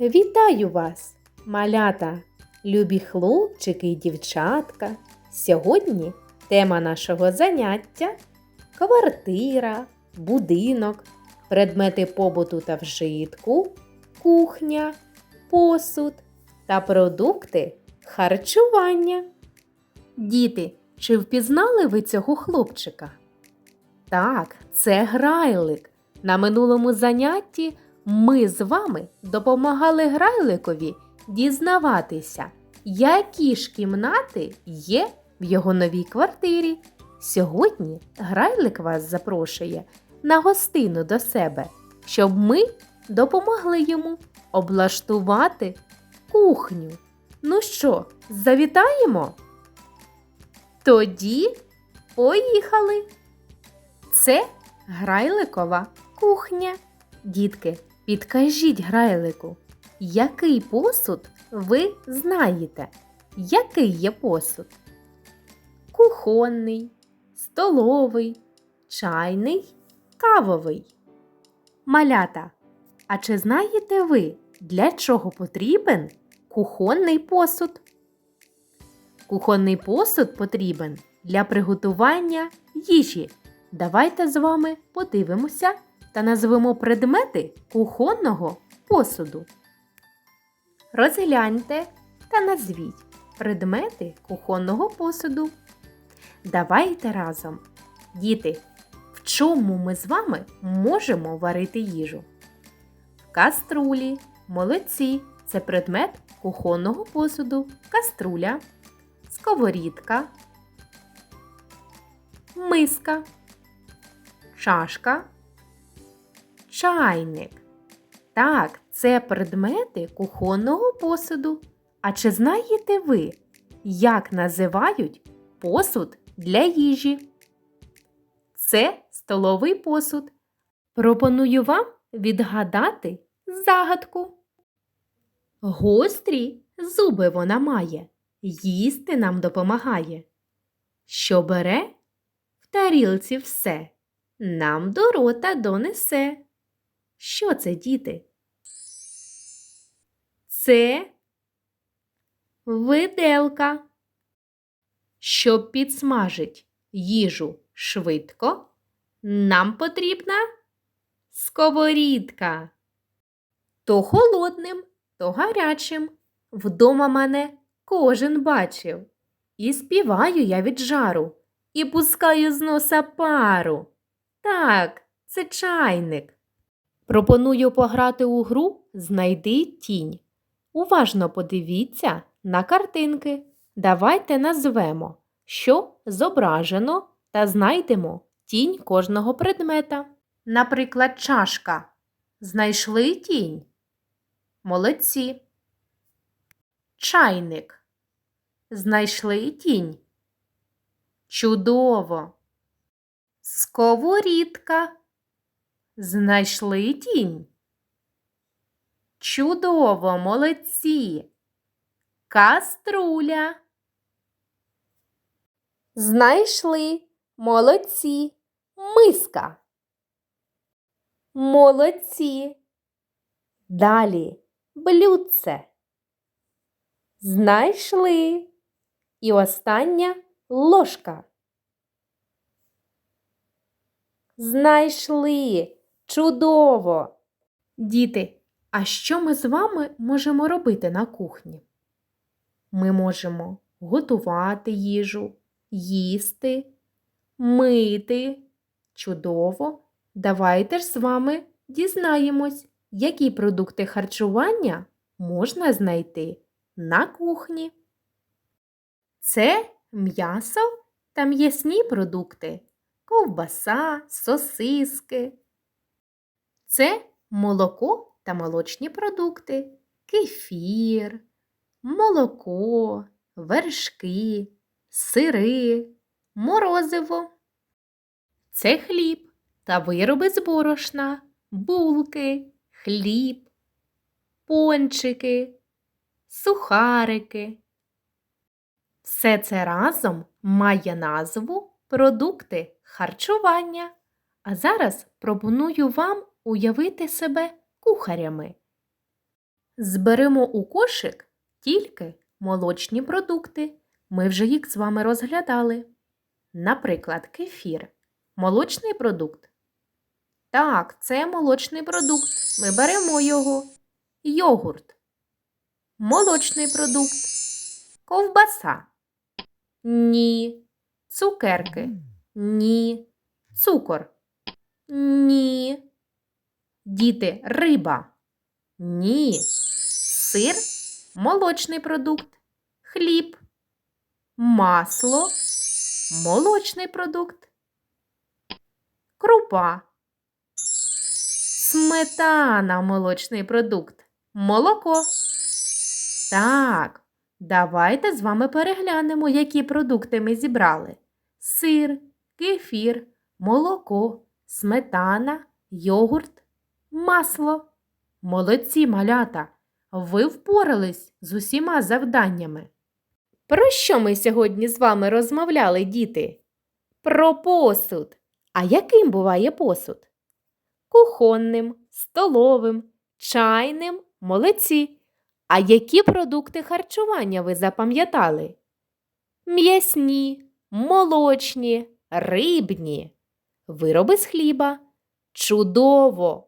Вітаю вас, малята, любі хлопчики і дівчатка. Сьогодні тема нашого заняття квартира, будинок, предмети побуту та вжитку, кухня, посуд та продукти харчування. Діти, чи впізнали ви цього хлопчика? Так, це грайлик. На минулому занятті ми з вами допомагали грайликові дізнаватися, які ж кімнати є в його новій квартирі. Сьогодні грайлик вас запрошує на гостину до себе, щоб ми допомогли йому облаштувати кухню. Ну що, завітаємо? Тоді поїхали! Це грайликова кухня. Дітки, підкажіть грайлику, який посуд ви знаєте? Який є посуд? Кухонний, столовий, чайний, кавовий. Малята, а чи знаєте ви, для чого потрібен кухонний посуд? Кухонний посуд потрібен для приготування їжі. Давайте з вами подивимося та назвемо предмети кухонного посуду. Розгляньте та назвіть предмети кухонного посуду. Давайте разом. Діти, в чому ми з вами можемо варити їжу? В каструлі, молодці це предмет кухонного посуду, каструля, сковорідка, миска, чашка, чайник. Так, це предмети кухонного посуду. А чи знаєте ви, як називають посуд для їжі? Це столовий посуд. Пропоную вам відгадати загадку. Гострі зуби вона має, їсти нам допомагає. Що бере в тарілці все, нам до рота донесе. Що це, діти? Це виделка. Щоб підсмажить їжу швидко, нам потрібна сковорідка. То холодним, то гарячим. Вдома мене кожен бачив. І співаю я від жару, і пускаю з носа пару. Так, це чайник. Пропоную пограти у гру Знайди тінь. Уважно подивіться на картинки. Давайте назвемо, що зображено, та знайдемо тінь кожного предмета. Наприклад, чашка. Знайшли тінь? Молодці. Чайник. Знайшли тінь? Чудово. Сковорідка. Знайшли тінь? Чудово, молодці. Каструля. Знайшли. Молодці. Миска. Молодці. Далі блюдце. Знайшли. І остання ложка. Знайшли. Чудово. Діти, а що ми з вами можемо робити на кухні? Ми можемо готувати їжу, їсти, мити. Чудово! Давайте ж з вами дізнаємось, які продукти харчування можна знайти на кухні. Це м'ясо та м'ясні продукти, ковбаса, сосиски. Це молоко та молочні продукти, кефір, молоко, вершки, сири, морозиво. Це хліб та вироби з борошна, булки, хліб, пончики, сухарики. Все це разом має назву продукти харчування. А зараз пропоную вам уявити себе кухарями. Зберемо у кошик тільки молочні продукти. Ми вже їх з вами розглядали. Наприклад, кефір. Молочний продукт. Так, це молочний продукт. Ми беремо його. Йогурт. Молочний продукт. Ковбаса. Ні. Цукерки. Ні. Цукор. Ні. Діти, риба. Ні. Сир молочний продукт. Хліб. Масло молочний продукт. Крупа. Сметана молочний продукт. Молоко. Так, давайте з вами переглянемо, які продукти ми зібрали: сир, кефір, молоко, сметана, йогурт, масло. Молодці малята! Ви впорались з усіма завданнями. Про що ми сьогодні з вами розмовляли, діти? Про посуд. А яким буває посуд? Кухонним, столовим, чайним, молодці. А які продукти харчування ви запам'ятали? М'ясні, молочні, рибні, вироби з хліба. Чудово!